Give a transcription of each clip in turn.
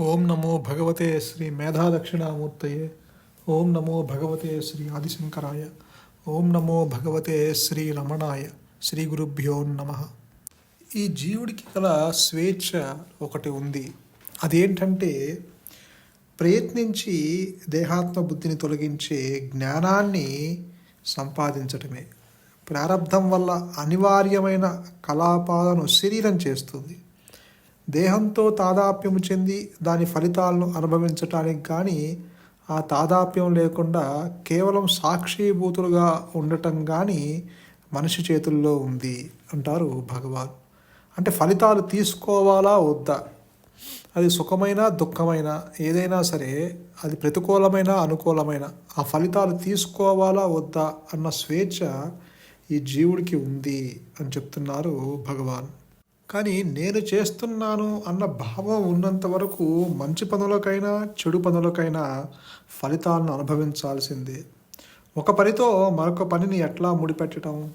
ఓం నమో భగవతే శ్రీ మేధాదక్షిణామూర్తయే. ఓం నమో భగవతే శ్రీ ఆదిశంకరాయ. ఓం నమో భగవతే శ్రీ రమణాయ. శ్రీ గురుభ్యో నమ. ఈ జీవుడికి గల స్వేచ్ఛ ఒకటి ఉంది. అదేంటంటే ప్రయత్నించి దేహాత్మ బుద్ధిని తొలగించే జ్ఞానాన్ని సంపాదించటమే. ప్రారంధం వల్ల అనివార్యమైన కలాపాలను శరీరం చేస్తుంది. దేహంతో తాదాప్యము చెంది దాని ఫలితాలను అనుభవించటానికి కానీ ఆ తాదాప్యం లేకుండా కేవలం సాక్షిభూతులుగా ఉండటం కానీ మనిషి చేతుల్లో ఉంది అంటారు భగవాన్. అంటే ఫలితాలు తీసుకోవాలా వద్దా? అది సుఖమైన దుఃఖమైన ఏదైనా సరే అది ప్రతికూలమైన అనుకూలమైన ఆ ఫలితాలు తీసుకోవాలా వద్దా అన్న స్వేచ్ఛ ఈ జీవుడికి ఉంది అని చెప్తున్నారు భగవాన్. కానీ నేను చేస్తున్నాను అన్న భావం ఉన్నంత వరకు మంచి పనులకైనా చెడు పనులకైనా ఫలితాలను అనుభవించాల్సిందే. ఒక పనితో మరొక పనిని ఎట్లా ముడిపెట్టడం?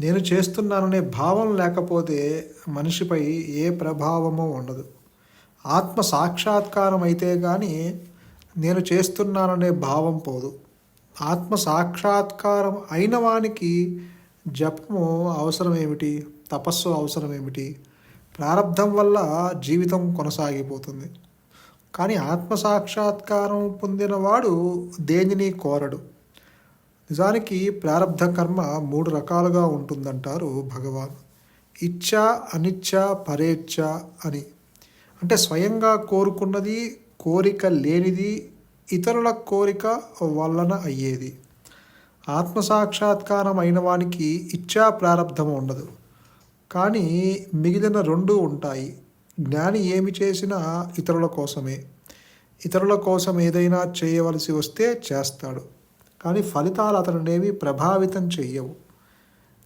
నేను చేస్తున్నాననే భావం లేకపోతే మనిషిపై ఏ ప్రభావమో ఉండదు. ఆత్మ సాక్షాత్కారం అయితే కానీ నేను చేస్తున్నాననే భావం పోదు. ఆత్మ సాక్షాత్కారం అయిన వానికి జపము అవసరం ఏమిటి తపస్సు అవసరం ఏమిటి ప్రారంధం వల్ల జీవితం కొనసాగిపోతుంది. కానీ ఆత్మ సాక్షాత్కారం పొందినవాడు దేనిని కోరడు. నిజానికి ప్రారంధ కర్మ మూడు రకాలుగా ఉంటుందంటారు భగవాన్. ఇచ్చ అనిచ్చ పరేచ్ఛ అని. అంటే స్వయంగా కోరుకున్నది కోరిక లేనిది ఇతరుల కోరిక వలన అయ్యేది. ఆత్మసాక్షాత్కారం అయిన వానికి ఇచ్చా ప్రారంధం ఉండదు. కానీ మిగిలిన రెండు ఉంటాయి. జ్ఞాని ఏమి చేసినా ఇతరుల కోసమే. ఇతరుల కోసం ఏదైనా చేయవలసి వస్తే చేస్తాడు. కానీ ఫలితాలు అతనినేవి ప్రభావితం చెయ్యవు.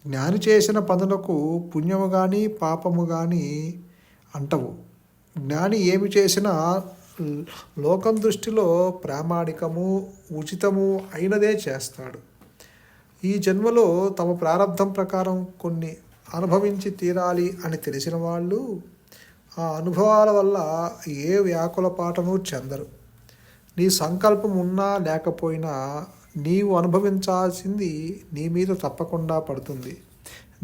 జ్ఞాని చేసిన పనులకు పుణ్యము కానీ పాపము కానీ అంటవు. జ్ఞాని ఏమి చేసినా లోకం దృష్టిలో ప్రామాణికము ఉచితము అయినదే చేస్తాడు. ఈ జన్మలో తమ ప్రారంధం ప్రకారం కొన్ని అనుభవించి తీరాలి అని తెలిసిన వాళ్ళు ఆ అనుభవాల వల్ల ఏ వ్యాకుల పాటను చెందరు. నీ సంకల్పం ఉన్నా లేకపోయినా నీవు అనుభవించాల్సింది నీ మీద తప్పకుండా పడుతుంది.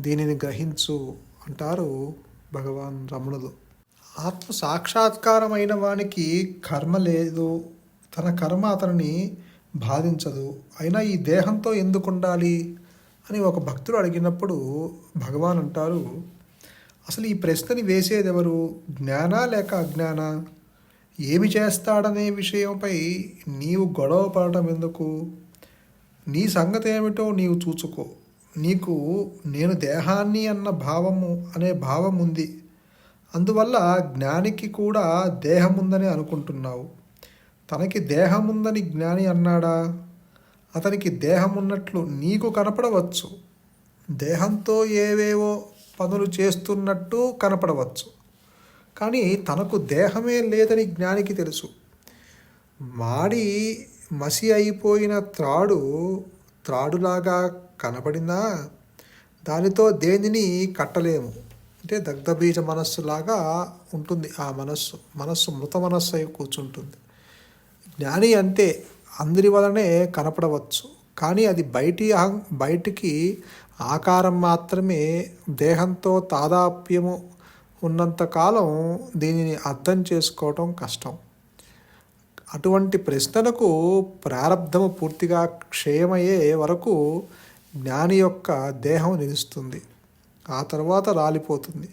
దీనిని గ్రహించు అంటారు భగవాన్ రమణులు. ఆత్మ సాక్షాత్కారమైన వానికి కర్మ లేదు. తన కర్మ అతనిని బాధించదు. అయినా ఈ దేహంతో ఎందుకు ఉండాలి అని ఒక భక్తుడు అడిగినప్పుడు భగవాన్ అంటారు అసలు ఈ ప్రశ్నని వేసేది ఎవరు జ్ఞాన లేక అజ్ఞాన? ఏమి చేస్తాడనే విషయంపై నీవు గొడవ పడటం ఎందుకు? నీ సంగతి ఏమిటో నీవు చూచుకో. నీకు నేను దేహాన్ని అన్న భావము అనే భావం ఉంది అందువల్ల జ్ఞానికి కూడా దేహం ఉందని అనుకుంటున్నావు. తనకి దేహం ఉందని జ్ఞాని అన్నాడా? అతనికి దేహం ఉన్నట్లు నీకు కనపడవచ్చు. దేహంతో ఏవేవో పనులు చేస్తున్నట్టు కనపడవచ్చు. కానీ తనకు దేహమే లేదని జ్ఞానికి తెలుసు. మాడి మసి అయిపోయిన త్రాడు త్రాడులాగా కనపడినా దానితో దేనిని కట్టలేము. అంటే దగ్ధబీజ మనస్సులాగా ఉంటుంది ఆ మనస్సు. మనస్సు మృత మనస్సు అయి కూర్చుంటుంది. జ్ఞాని అంతే అందరి వలనే కనపడవచ్చు. కానీ అది బయటి అహం బయటికి ఆకారం మాత్రమే దేహంతో తాదాప్యము ఉన్నంతకాలం దీనిని అర్థం చేసుకోవటం కష్టం. అటువంటి ప్రశ్నలకు ప్రారంధము పూర్తిగా క్షయమయ్యే వరకు జ్ఞాని యొక్క దేహం నిలుస్తుంది. ఆ తర్వాత రాలిపోతుంది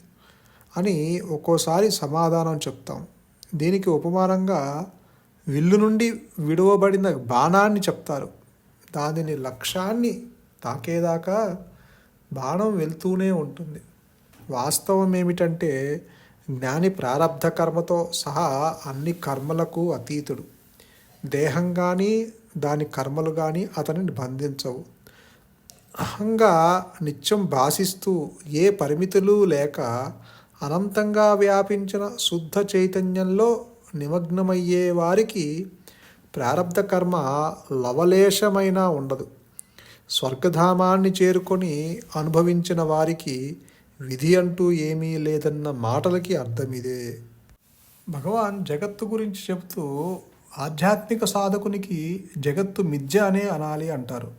అని ఒక్కోసారి సమాధానం చెప్తాం. దీనికి ఉపమానంగా విల్లు నుండి విడువబడిన బాణాన్ని చెప్తారు. దానిని లక్ష్యాన్ని తాకేదాకా బాణం వెళ్తూనే ఉంటుంది. వాస్తవం ఏమిటంటే జ్ఞాని ప్రారంధ కర్మతో సహా అన్ని కర్మలకు అతీతుడు. దేహం కానీ దాని కర్మలు కానీ అతనిని బంధించవు. అహంగా నిత్యం భాషిస్తూ ఏ పరిమితులు లేక అనంతంగా వ్యాపించిన శుద్ధ చైతన్యంలో నిమగ్నమయ్యే వారికి ప్రారంధ కర్మ లవలేశమైనా ఉండదు. స్వర్గధామాన్ని చేరుకొని అనుభవించిన వారికి విధి అంటూ ఏమీ లేదన్న మాటలకి అర్థం ఇదే భగవాన్ జగత్తు గురించి చెబుతూ ఆధ్యాత్మిక సాధకునికి జగత్తు మిథ్య అనే అనాలి అంటారు.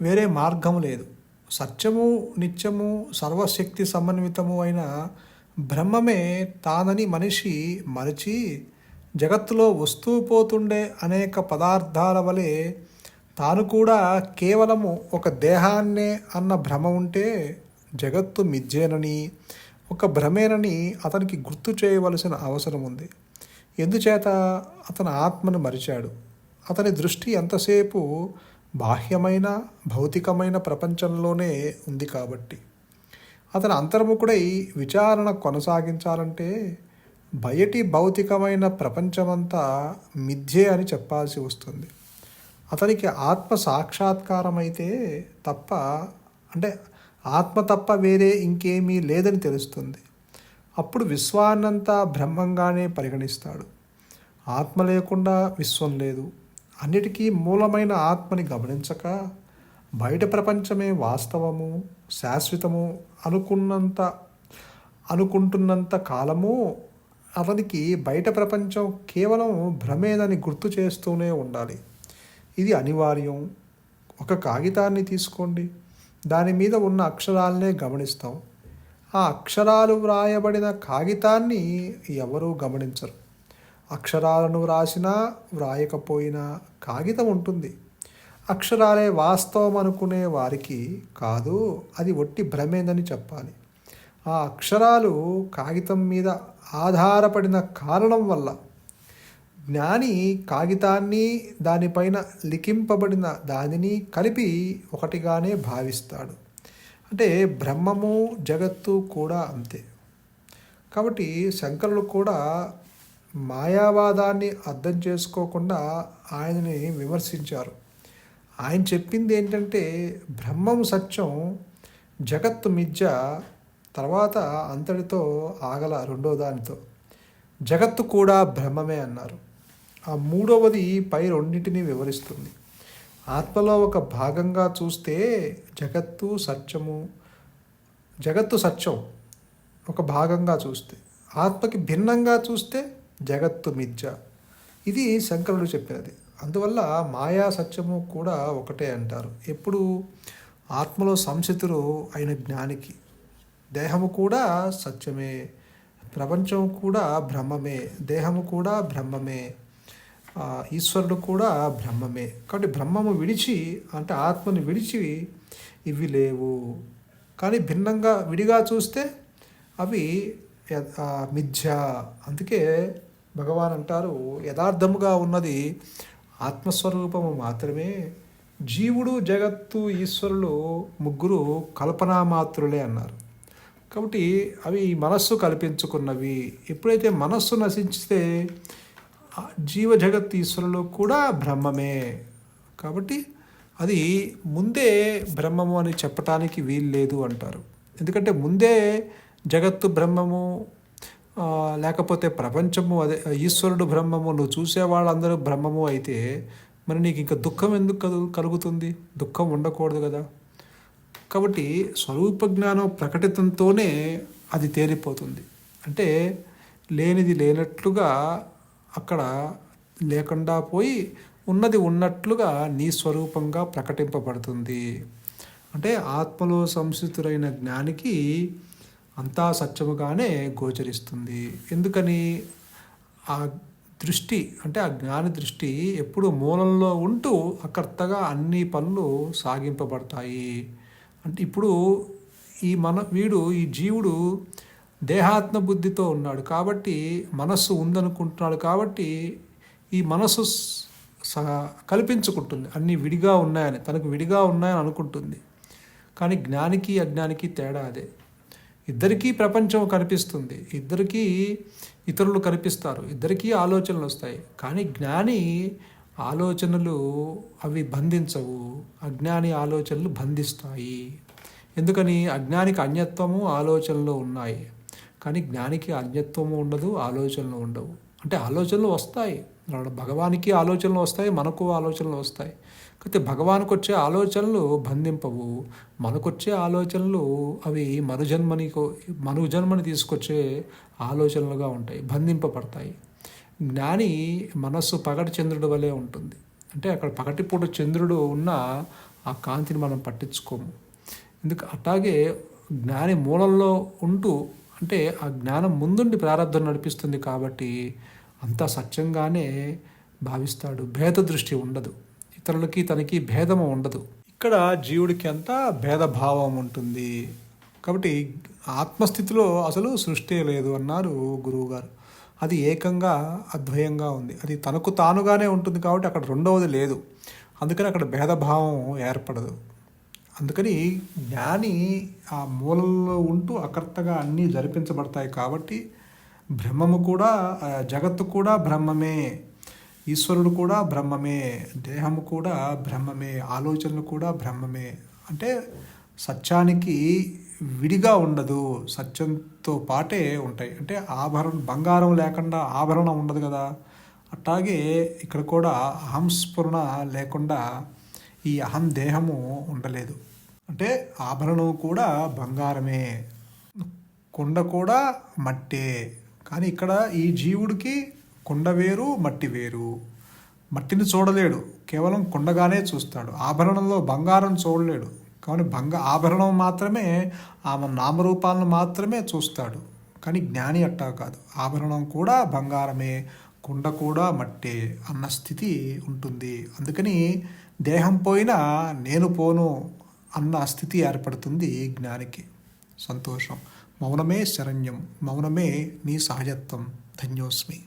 వేరే మార్గం లేదు. సత్యము నిత్యము సర్వశక్తి సమన్వితము అయిన బ్రహ్మమే తానని మనిషి మరచి జగత్తులో వస్తూ పోతుండే అనేక పదార్థాల వలె తాను కూడా కేవలము ఒక దేహాన్నే అన్న భ్రమ ఉంటే జగత్తు మిథ్యేనని ఒక భ్రమేనని అతనికి గుర్తు చేయవలసిన అవసరం ఉంది. ఎందుచేత? అతను ఆత్మను మరిచాడు. అతని దృష్టి ఎంతసేపు బాహ్యమైన భౌతికమైన ప్రపంచంలోనే ఉంది కాబట్టి. అతను అంతర్ముఖుడై విచారణ కొనసాగించాలంటే బయటి భౌతికమైన ప్రపంచమంతా మిథ్యే అని చెప్పాల్సి వస్తుంది. అతనికి ఆత్మ సాక్షాత్కారం అయితే తప్ప అంటే ఆత్మ తప్ప వేరే ఇంకేమీ లేదని తెలుస్తుంది. అప్పుడు విశ్వాన్నంతా బ్రహ్మంగానే పరిగణిస్తాడు. ఆత్మ లేకుండా విశ్వం లేదు. అన్నిటికీ మూలమైన ఆత్మని గమనించక బయట ప్రపంచమే వాస్తవము శాశ్వతము అనుకున్నంత అనుకుంటున్నంత కాలము అతనికి బయట ప్రపంచం కేవలం భ్రమేదని గుర్తు చేస్తూనే ఉండాలి. ఇది అనివార్యం. ఒక కాగితాన్ని తీసుకోండి. దాని మీద ఉన్న అక్షరాలనే గమనిస్తాం. ఆ అక్షరాలు వ్రాయబడిన కాగితాన్ని ఎవరూ గమనించరు. అక్షరాలను వ్రాసినా వ్రాయకపోయినా కాగితం ఉంటుంది. అక్షరాలే వాస్తవం అనుకునే వారికి కాదు అది ఒట్టి భ్రమేందని చెప్పాలి. ఆ అక్షరాలు కాగితం మీద ఆధారపడిన కారణం వల్ల జ్ఞాని కాగితాన్ని దానిపైన లిఖింపబడిన దానిని కలిపి ఒకటిగానే భావిస్తాడు. అంటే బ్రహ్మము జగత్తు కూడా అంతే. కాబట్టి శంకరులు కూడా మాయావాదాన్ని అర్థం చేసుకోకుండా ఆయనని విమర్శించారు. ఆయన చెప్పింది ఏంటంటే బ్రహ్మం సత్యం జగత్తు మిథ్య తర్వాత అంతటితో ఆగల రెండో దానితో. జగత్తు కూడా బ్రహ్మమే అన్నారు. ఆ మూడవది పై రెండింటిని వివరిస్తుంది. ఆత్మలో ఒక భాగంగా చూస్తే జగత్తు సత్యము జగత్తు సత్యం ఒక భాగంగా చూస్తే. ఆత్మకి భిన్నంగా చూస్తే జగత్తు మిథ్య ఇది శంకరుడు చెప్పినది. అందువల్ల మాయా సత్యము కూడా ఒకటే అంటారు. ఎప్పుడు ఆత్మలో సంసితులు అయిన జ్ఞానికి దేహము కూడా సత్యమే ప్రపంచం కూడా బ్రహ్మమే దేహము కూడా బ్రహ్మమే ఈశ్వరుడు కూడా బ్రహ్మమే. కాబట్టి బ్రహ్మము విడిచి అంటే ఆత్మని విడిచి ఇవి లేవు. కానీ భిన్నంగా విడిగా చూస్తే అవి మిథ్య. అందుకే భగవాన్ అంటారు యథార్థముగా ఉన్నది ఆత్మస్వరూపము మాత్రమే. జీవుడు జగత్తు ఈశ్వరులు ముగ్గురు కల్పనా మాత్రులే అన్నారు. కాబట్టి అవి మనస్సు కల్పించుకున్నవి. ఎప్పుడైతే మనస్సు నశించితే జీవ జగత్ ఈశ్వరులు కూడా బ్రహ్మమే. కాబట్టి అది ముందే బ్రహ్మము అని చెప్పటానికి వీలు లేదు అంటారు. ఎందుకంటే ముందే జగత్తు బ్రహ్మము లేకపోతే ప్రపంచము అదే ఈశ్వరుడు బ్రహ్మము నువ్వు చూసే వాళ్ళందరూ బ్రహ్మము అయితే మరి నీకు ఇంకా దుఃఖం ఎందుకు కలుగుతుంది? దుఃఖం ఉండకూడదు కదా. కాబట్టి స్వరూప జ్ఞానం ప్రకటితంతోనే అది తేలిపోతుంది. అంటే లేనిది లేనట్లుగా అక్కడ లేకుండా పోయి ఉన్నది ఉన్నట్లుగా నీ స్వరూపంగా ప్రకటింపబడుతుంది. అంటే ఆత్మలో సంసితులైన జ్ఞానికి అంతా సత్యముగానే గోచరిస్తుంది. ఎందుకని? ఆ దృష్టి అంటే ఆ జ్ఞాని దృష్టి ఎప్పుడు మూలంలో ఉంటూ అకర్తగా అన్ని పనులు సాగింపబడతాయి. అంటే ఇప్పుడు ఈ మన వీడు ఈ జీవుడు దేహాత్మ బుద్ధితో ఉన్నాడు కాబట్టి మనస్సు ఉందనుకుంటున్నాడు కాబట్టి ఈ మనస్సు కల్పించుకుంటుంది. అన్నీ విడిగా ఉన్నాయని తనకు విడిగా ఉన్నాయని అనుకుంటుంది. కానీ జ్ఞానికి అజ్ఞానికి తేడా అదే. ఇద్దరికీ ప్రపంచం కనిపిస్తుంది. ఇద్దరికీ ఇతరులు కనిపిస్తారు. ఇద్దరికీ ఆలోచనలు వస్తాయి. కానీ జ్ఞాని ఆలోచనలు అవి బంధించవు. అజ్ఞాని ఆలోచనలు బంధిస్తాయి. ఎందుకని? అజ్ఞానికి అన్యత్వము ఆలోచనలు ఉన్నాయి. కానీ జ్ఞానికి అన్యత్వము ఉండదు ఆలోచనలు ఉండవు. అంటే ఆలోచనలు వస్తాయి. భగవానికి ఆలోచనలు వస్తాయి మనకు ఆలోచనలు వస్తాయి. అయితే భగవానుకు వచ్చే ఆలోచనలు బంధింపవు. మనకొచ్చే ఆలోచనలు అవి మనుజన్మని మనుజన్మని తీసుకొచ్చే ఆలోచనలుగా ఉంటాయి బంధింపబడతాయి. జ్ఞాని మనస్సు పగటి చంద్రుడు వలె ఉంటుంది. అంటే అక్కడ పగటిపూట చంద్రుడు ఉన్న ఆ కాంతిని మనం పట్టించుకోము. ఎందుకు అట్లాగే జ్ఞాని మూలంలో ఉంటూ అంటే ఆ జ్ఞానం ముందుండి ప్రారంభం నడిపిస్తుంది కాబట్టి అంతా సత్యంగానే భావిస్తాడు. భేద దృష్టి ఉండదు. ఇతరులకి తనకి భేదము ఉండదు. ఇక్కడ జీవుడికి అంతా భేదభావం ఉంటుంది. కాబట్టి ఆత్మస్థితిలో అసలు సృష్టి లేదు అన్నారు గురువుగారు. అది ఏకంగా అద్వయంగా ఉంది. అది తనకు తానుగానే ఉంటుంది కాబట్టి అక్కడ రెండవది లేదు. అందుకని అక్కడ భేదభావం ఏర్పడదు. అందుకని జ్ఞాని ఆ మూలంలో ఉంటూ అకర్తగా అన్నీ జరిపించబడతాయి కాబట్టి బ్రహ్మము కూడా జగత్తు కూడా బ్రహ్మమే. ఈశ్వరుడు కూడా బ్రహ్మమే దేహము కూడా బ్రహ్మమే ఆలోచనలు కూడా బ్రహ్మమే. అంటే సత్యానికి విడిగా ఉండదు సత్యంతో పాటే ఉంటాయి. అంటే ఆభరణం బంగారం లేకుండా ఆభరణం ఉండదు కదా. అట్లాగే ఇక్కడ కూడా అహంస్ఫురణ లేకుండా ఈ అహం దేహము ఉండలేదు. అంటే ఆభరణం కూడా బంగారమే. కొండ కూడా మట్టే. కానీ ఇక్కడ ఈ జీవుడికి కొండ వేరు మట్టి వేరు. మట్టిని చూడలేడు. కేవలం కొండగానే చూస్తాడు. ఆభరణంలో బంగారం చూడలేడు. కానీ బంగ ఆభరణం మాత్రమే ఆమె నామరూపాలను మాత్రమే చూస్తాడు. కానీ జ్ఞాని అట్టా కాదు. ఆభరణం కూడా బంగారమే కుండ కూడా మట్టే అన్న స్థితి ఉంటుంది. అందుకని దేహం పోయినా నేను పోను అన్న స్థితి ఏర్పడుతుంది జ్ఞానికి. సంతోషం. మౌనమే శరణ్యం. మౌనమే నీ సహజత్వం. ధన్యోస్మి.